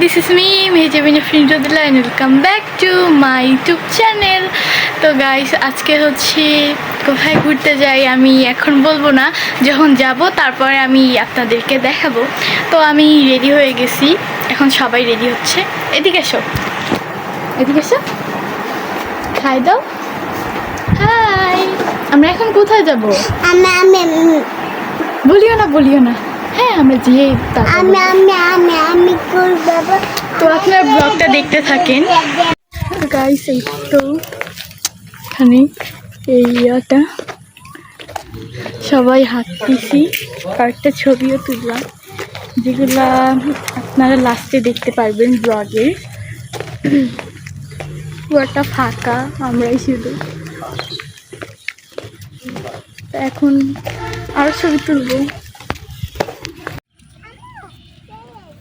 this is me, Mehjabina Frinjodullah and welcome back to my YouTube channel তো guys আজকে হচ্ছে কোথায় ঘুরতে যাই আমি এখন বলব না যখন যাব তারপরে আমি আপনাদেরকে দেখাবো। তো আমি রেডি হয়ে গেছি এখন সবাই রেডি হচ্ছে। এদিকে এসো। এদিকে এসো। খাই দাও। হাই আমরা এখন কোথায় যাব? বলিও না বলিও না। হ্যাঁ আমরা যেয়ে আমি আমি আমি আমি। তো আপনার ব্লগটা দেখতে থাকেন। গাইস এই তো এখানে এই ইয়াটা। সবাই হাত হাঁটতেছি। কয়েকটা ছবিও তুললাম। যেগুলা আপনারা লাস্টে দেখতে পারবেন ব্লগে পুরোটা ফাঁকা আমরাই শুধু। তো এখন আরও ছবি তুলবো।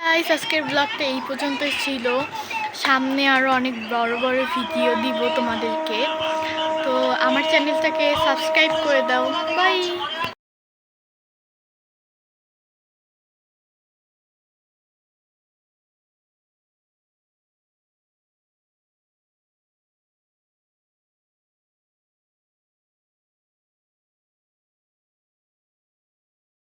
গাইস আজকের ব্লগটা এই পর্যন্ত ছিল। সামনে আরও অনেক বড় বড় ভিডিও দিব তোমাদেরকে। তো আমার চ্যানেলটাকে সাবস্ক্রাইব করে দাও। বাই